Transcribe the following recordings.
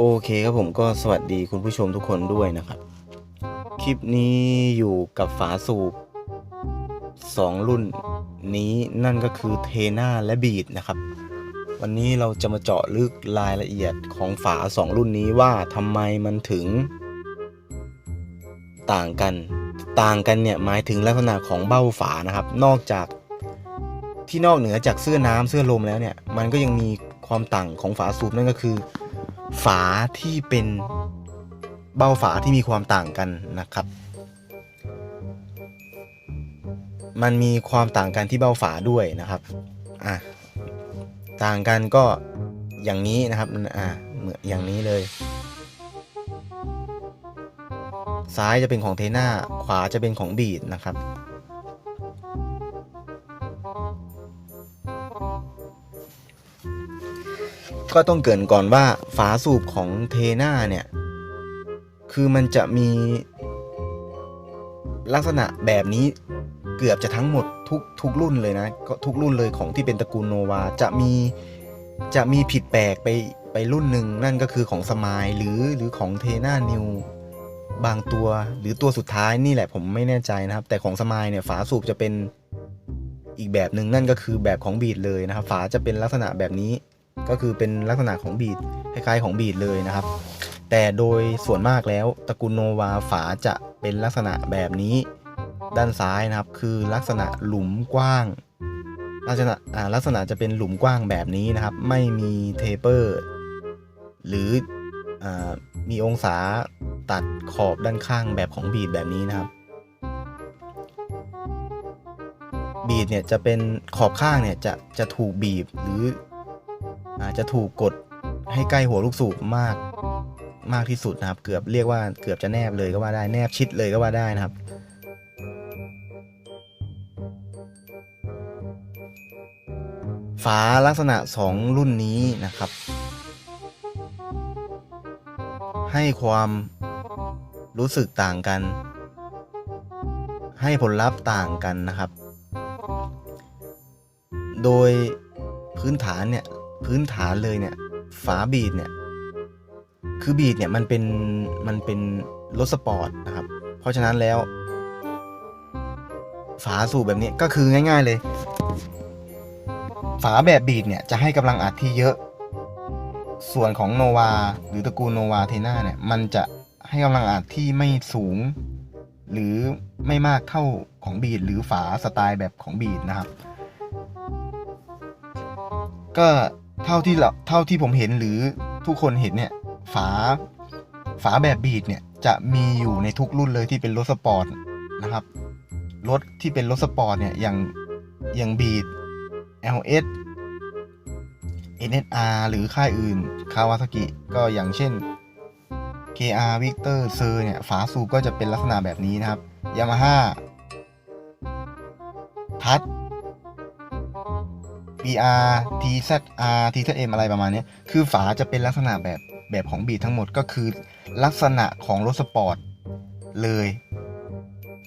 โอเคครับผมก็สวัสดีคุณผู้ชมทุกคนด้วยนะครับ คลิปนี้อยู่กับฝาสูบสองรุ่นนี้นั่นก็คือเทน่าและบีดนะครับ วันนี้เราจะมาเจาะลึกรายละเอียดของฝาสองรุ่นนี้ว่าทำไมมันถึง ต่างกันต่างกันเนี่ยหมายถึงลักษณะของเบ้าฝานะครับ นอกจากที่นอกเหนือจากเสื้อน้ำเสื้อลมแล้วเนี่ยมันก็ยังมีความต่างของฝาสูบนั่นก็คือ ฝาที่เป็นเบ้าฝาที่มีความต่างกันนะครับ มันมีความต่างกันที่เบ้าฝาด้วยนะครับอะต่างกันก็อย่างนี้นะครับอะเหมือนอย่างนี้เลย ซ้ายจะเป็นของเทน่าขวาจะเป็นของบีดนะครับ ก็ต้องเกินก่อนว่าฝาสูบของเทน่าเนี่ย คือมันจะมีลักษณะแบบนี้เกือบจะทั้งหมดทุกทุกรุ่นเลยนะก็ทุกรุ่นเลยของที่เป็นตระกูลโนวาจะมีจะมีผิดแปลกไปไปรุ่นหนึ่งนั่นก็คือของสมายหรือหรือของเทน่านิวบางตัวหรือตัวสุดท้ายนี่แหละผมไม่แน่ใจนะครับ แต่ของสมายเนี่ยฝาสูบจะเป็นอีกแบบหนึ่งนั่นก็คือแบบของบีดเลยนะครับ ฝาจะเป็นลักษณะแบบนี้ ก็คือเป็นลักษณะของบีดคล้ายๆของบีดเลยนะครับ แต่โดยส่วนมากแล้วตระกูลโนวาฝาจะเป็นลักษณะแบบนี้ ด้านซ้ายนะครับ คือลักษณะหลุมกว้าง ลักษณะอ่าลักษณะจะเป็นหลุมกว้างแบบนี้นะครับ ไม่มีเทเปอร์ หรืออมีองศาตัดขอบด้านข้างแบบของบีดแบบนี้นะครับบีดเนี่ยจะเป็นขอบข้างเนี่ยจะจะถูกบีบหรือ อาจจะถูกกดให้ใกล้หัวลูกสูบมากมากที่สุดนะครับ เกือบเรียกว่าเกือบจะแนบเลยก็ว่าได้แนบชิดเลยก็ว่าได้นะครับ ฝาลักษณะสองรุ่นนี้นะครับ ให้ความรู้สึกต่างกัน ให้ผลลัพธ์ต่างกันนะครับ โดยพื้นฐานเนี่ย พื้นฐานเลยเนี่ย ฝาบีดเนี่ยคือบีดเนี่ยมันเป็นมันเป็นรถสปอร์ตนะครับ เพราะฉะนั้นแล้ว ฝาสูบแบบนี้ก็คือง่าย ๆเลย ฝาแบบบีดเนี่ยจะให้กำลังอัดที่เยอะ ส่วนของโนวาหรือตระกูลโนวาเทน่าเนี่ยมันจะให้กำลังอัดที่ไม่สูง หรือไม่มากเท่าของบีดหรือฝาสไตล์แบบของบีดนะครับ ก็ เท่าที่เราเท่าที่ผมเห็นหรือทุกคนเห็นเนี่ย ฝาฝาแบบบีดเนี่ยจะมีอยู่ในทุกรุ่นเลยที่เป็นรถสปอร์ตนะครับ รถที่เป็นรถสปอร์ตเนี่ยอย่างอย่างบีด LS NSR หรือค่ายอื่นคาวาซากิก็อย่างเช่น KR Victor s i r เนี่ย ฝาสูบก็จะเป็นลักษณะแบบนี้นะครับ Yamaha ทัด BR TZR TZM อะไรประมาณนี้คือฝาจะเป็นลักษณะแบบแบบของบีททั้งหมดก็คือลักษณะของรถสปอร์ตเลย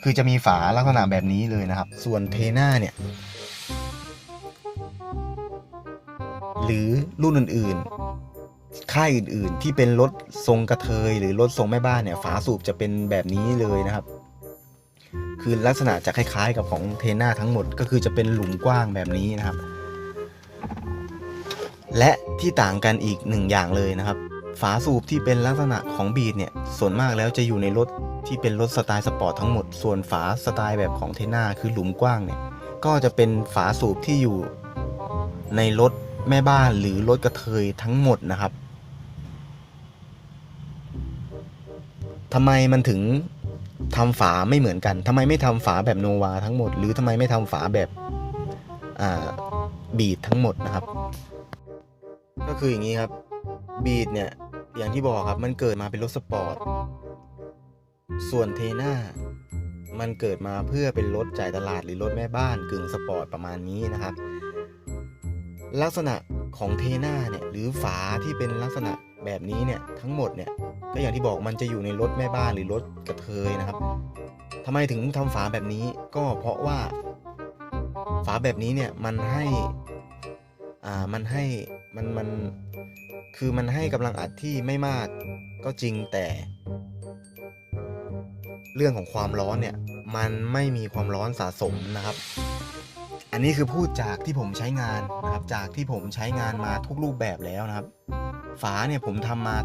คือจะมีฝาลักษณะแบบนี้เลยนะครับ ส่วนเทน่าเนี่ย หรือรุ่นอื่นๆ ค่ายอื่นๆ ที่เป็นรถทรงกระเทย หรือรถทรงแม่บ้านเนี่ย ฝาสูบจะเป็นแบบนี้เลยนะครับ คือลักษณะจะคล้ายๆ กับของเทน่าทั้งหมด ก็คือจะเป็นหลุมกว้างแบบนี้นะครับ และที่ต่างกันอีกหนึ่งอย่างเลยนะครับ ฝาสูบที่เป็นลักษณะของบีดเนี่ยส่วนมากแล้วจะอยู่ในรถที่เป็นรถสไตล์สปอร์ตทั้งหมด ส่วนฝาสไตล์แบบของเทน่าคือหลุมกว้างเนี่ยก็จะเป็นฝาสูบที่อยู่ในรถแม่บ้านหรือรถกระเทยทั้งหมดนะครับทำไมมันถึงทำฝาไม่เหมือนกันทำไมไม่ทำฝาแบบโนวาทั้งหมด หรือทำไมไม่ทำฝาแบบบีดทั้งหมดนะครับ ก็คืออย่างนี้ครับบีดเนี่ย อย่างที่บอกครับมันเกิดมาเป็นรถสปอร์ต ส่วนเทน่ามันเกิดมาเพื่อเป็นรถจ่ายตลาดหรือรถแม่บ้านกึ่งสปอร์ตประมาณนี้นะครับ ลักษณะของเทน่าเนี่ยหรือฝาที่เป็นลักษณะแบบนี้เนี่ยทั้งหมดเนี่ยก็อย่างที่บอกมันจะอยู่ในรถแม่บ้านหรือรถกระเทยนะครับทำไมถึงทำฝาแบบนี้ก็เพราะว่า ฝาแบบนี้เนี่ยมันให้อ่ามันให้ มันมันคือมันให้กำลังอัดที่ไม่มากก็จริงแต่ เรื่องของความร้อนเนี่ย มันไม่มีความร้อนสะสมนะครับ อันนี้คือพูดจากที่ผมใช้งานนะครับ จากที่ผมใช้งานมาทุกรูปแบบแล้วนะครับ ฝาเนี่ยผมทำมา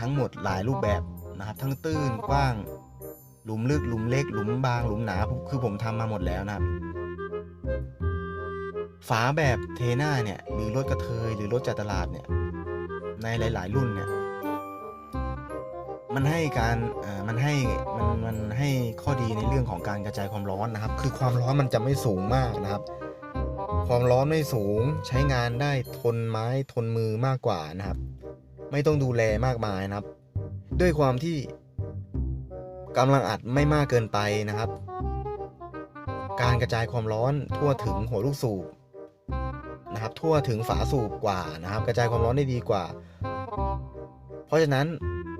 ทั้งหมดหลายรูปแบบนะครับ ทั้งตื้นกว้าง หลุมลึกหลุมเล็กหลุมบางหลุมหนาคือผมทำมาหมดแล้วนะครับ ฝาแบบเทน่าเนี่ยหรือรถกระเทยหรือรถจัดตลาดเนี่ยในหลาย ๆ รุ่นเนี่ยมันให้การเอ่อมันให้มันมันให้ข้อดีในเรื่องของการกระจายความร้อนนะครับ คือความร้อนมันจะไม่สูงมากนะครับ ความร้อนไม่สูงใช้งานได้ทนไม้ทนมือมากกว่านะครับ ไม่ต้องดูแลมากมายนะครับ ด้วยความที่กำลังอัดไม่มากเกินไปนะครับ การกระจายความร้อนทั่วถึงหัวลูกสูบ นะครับทั่วถึงฝาสูบกว่านะครับ กระจายความร้อนได้ดีกว่า เพราะฉะนั้น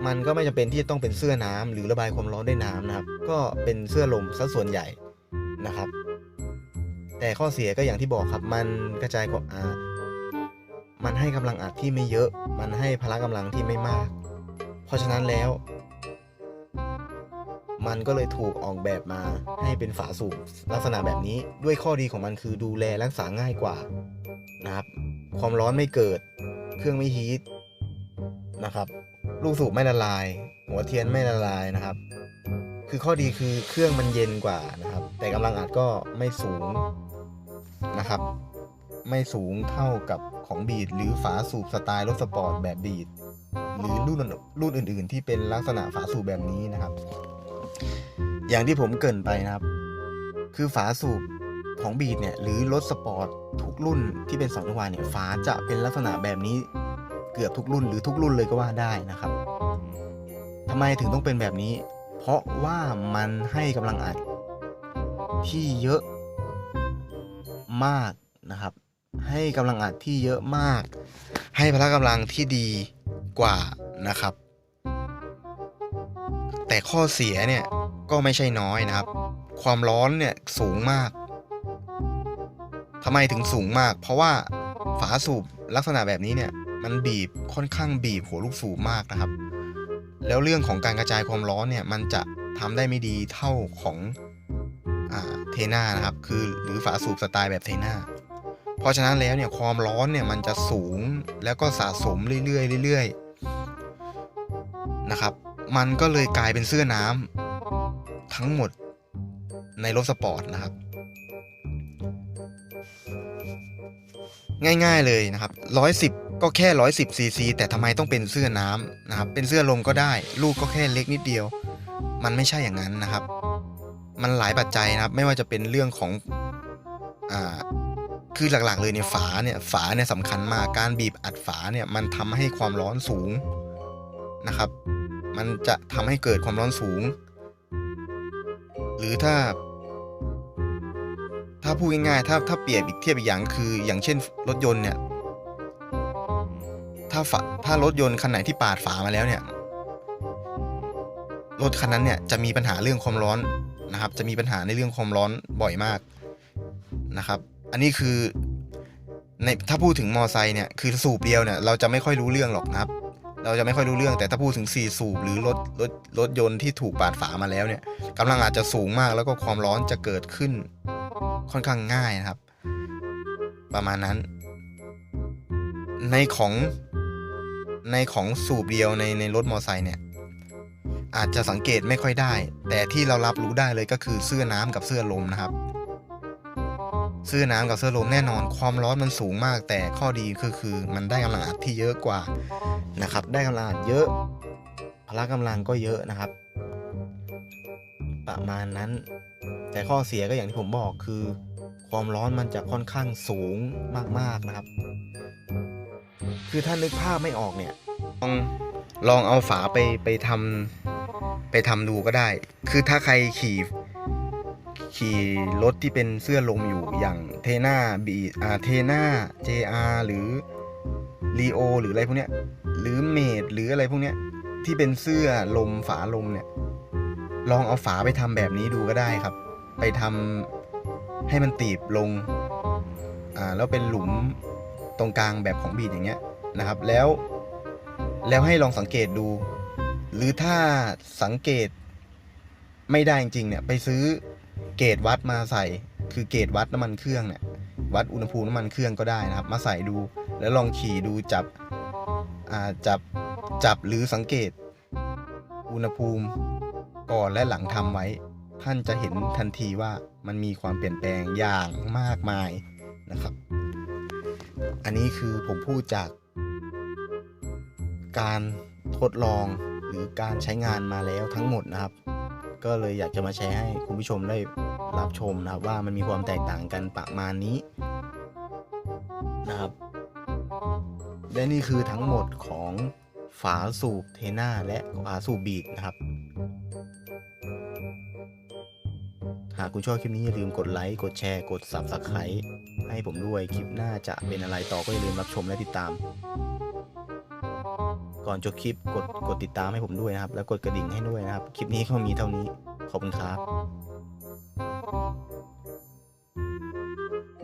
มันก็ไม่จำเป็นที่จะต้องเป็นเสื้อน้ำหรือระบายความร้อนด้วยน้ำนะครับ ก็เป็นเสื้อลมซะส่วนใหญ่นะครับ แต่ข้อเสียก็อย่างที่บอกครับ มันกระจายความอ่ามันให้กำลังอัดที่ไม่เยอะ มันให้พละกำลังที่ไม่มาก เพราะฉะนั้นแล้ว มันก็เลยถูกออกแบบมาให้เป็นฝาสูบลักษณะแบบนี้ด้วยข้อดีของมันคือดูแลรักษาง่ายกว่านะครับ ความร้อนไม่เกิด เครื่องไม่ฮีทนะครับ ลูกสูบไม่ละลาย หัวเทียนไม่ละลายนะครับ คือข้อดีคือเครื่องมันเย็นกว่านะครับ แต่กำลังอัดก็ไม่สูงนะครับ ไม่สูงเท่ากับของบีดหรือฝาสูบสไตล์รถสปอร์ตแบบบีดหรือรุ่นรุ่นอื่น ๆ ที่เป็นลักษณะฝาสูบแบบนี้นะครับ อย่างที่ผมเกินไปนะครับ คือฝาสูบของบีดเนี่ยหรือรถสปอร์ตทุกรุ่นที่เป็นสองจังหวะเนี่ยฝาจะเป็นลักษณะแบบนี้เกือบทุกรุ่นหรือทุกรุ่นเลยก็ว่าได้นะครับทำไมถึงต้องเป็นแบบนี้ เพราะว่ามันให้กำลังอัดที่เยอะมากนะครับ ให้กำลังอัดที่เยอะมาก ให้พละกำลังที่ดีกว่านะครับ แต่ข้อเสียเนี่ย ก็ไม่ใช่น้อยนะครับ ความร้อนเนี่ยสูงมากทำไมถึงสูงมาก เพราะว่าฝาสูบลักษณะแบบนี้เนี่ยมันบีบค่อนข้างบีบหัวลูกสูบมากนะครับ แล้วเรื่องของการกระจายความร้อนเนี่ยมันจะทำได้ไม่ดีเท่าของอเทน่านะครับ คือหรือฝาสูบสไตล์แบบเทน่าเพราะฉะนั้นแล้วเนี่ยความร้อนเนี่ยมันจะสูงแล้วก็สะสมเรื่อยๆเรื่อยๆนะครับ มันก็เลยกลายเป็นเสื้อน้ำ ทั้งหมดในรถสปอร์ตนะครับ ง่ายๆเลยนะครับ110 ก็แค่ 110ซีซีแต่ทำไมต้องเป็นเสื้อน้ำนะครับ เป็นเสื้อลมก็ได้ ลูกก็แค่เล็กนิดเดียว มันไม่ใช่อย่างนั้นนะครับ มันหลายปัจจัยนะครับ ไม่ว่าจะเป็นเรื่องของอ่าคือหลักๆเลยเนี่ยฝาเนี่ยฝาเนี่ยสำคัญมากการบีบอัดฝาเนี่ยมันทำให้ความร้อนสูงนะครับ มันจะทำให้เกิดความร้อนสูง หรือถ้า ถ้าพูดง่ายๆถ้าถ้าเปรียบอีกเทียบอีกอย่างคือ อย่างเช่น รถยนต์เนี่ย ถ้าฝาถ้ารถยนต์คันไหนที่ปาดฝามาแล้วเนี่ย รถคันนั้นเนี่ยจะมีปัญหาเรื่องความร้อนนะครับ จะมีปัญหาในเรื่องความร้อนบ่อยมากนะครับ อันนี้คือในถ้าพูดถึงมอไซค์เนี่ยคือสูบเดียวเนี่ยเราจะไม่ค่อยรู้เรื่องหรอกนะครับ เราจะไม่ค่อยรู้เรื่องแต่ถ้าพูดถึง 4 สูบหรือรถรถรถยนต์ที่ถูกปาดฝามาแล้วเนี่ยกำลังอาจจะสูงมากแล้วก็ความร้อนจะเกิดขึ้นค่อนข้างง่ายนะครับ ประมาณนั้น ในของในของสูบเดียวในในรถมอไซค์เนี่ย อาจจะสังเกตไม่ค่อยได้ แต่ที่เรารับรู้ได้เลยก็คือเสื้อน้ำกับเสื้อลมนะครับ เสื้อน้ำกับเสื้อลมแน่นอน ความร้อนมันสูงมาก แต่ข้อดีคือคือมันได้กำลังอัดที่เยอะกว่านะครับ ได้กำลังอัดเยอะพละกำลังก็เยอะนะครับ ประมาณนั้น แต่ข้อเสียก็อย่างที่ผมบอกคือ ความร้อนมันจะค่อนข้างสูงมากๆนะครับ คือถ้านึกภาพไม่ออกเนี่ยลองลองเอาฝาไปไปทำไปทำดูก็ได้ คือถ้าใครขี่ ขี่รถที่เป็นเสื้อลมอยู่อย่างเทน่าบีอ่าเทน่า JR หรือลีโอหรืออะไรพวกเนี้ยหรือเมดหรืออะไรพวกเนี้ยที่เป็นเสื้อลมฝาลมเนี่ย ลองเอาฝาไปทำแบบนี้ดูก็ได้ครับ ไปทำให้มันตีบลงอ่าแล้วเป็นหลุมตรงกลางแบบของบีดอย่างเงี้ยนะครับ แล้วแล้วให้ลองสังเกตดู หรือถ้าสังเกตไม่ได้จริงเนี่ย ไปซื้อ เกจวัดมาใส่ คือเกจวัดน้ำมันเครื่องเนี่ยวัดอุณหภูมิน้ำมันเครื่องก็ได้นะครับ มาใส่ดูแล้วลองขี่ดูจับจับจับหรือสังเกต อุณหภูมิก่อนและหลังทำไว้ ท่านจะเห็นทันทีว่ามันมีความเปลี่ยนแปลงอย่างมากมายนะครับ อันนี้คือผมพูดจาก การทดลองหรือการใช้งานมาแล้วทั้งหมดนะครับ ก็เลยอยากจะมาแชร์ให้คุณผู้ชมได้รับชมนะครับ ว่ามันมีความแตกต่างกันประมาณนี้นะครับและนี่คือทั้งหมดของฝาสูบเทน่าและฝาสูบบีดนะครับ หากคุณชอบคลิปนี้อย่าลืมกดไลค์ กดแชร์ กด Subscribe ให้ผมด้วย คลิปหน้าจะเป็นอะไรต่อก็อย่าลืมรับชมและติดตาม ก่อนจบคลิปกดกดติดตามให้ผมด้วยนะครับ แล้วกดกระดิ่งให้ด้วยนะครับ คลิปนี้ก็มีเท่านี้ ขอบคุณครับ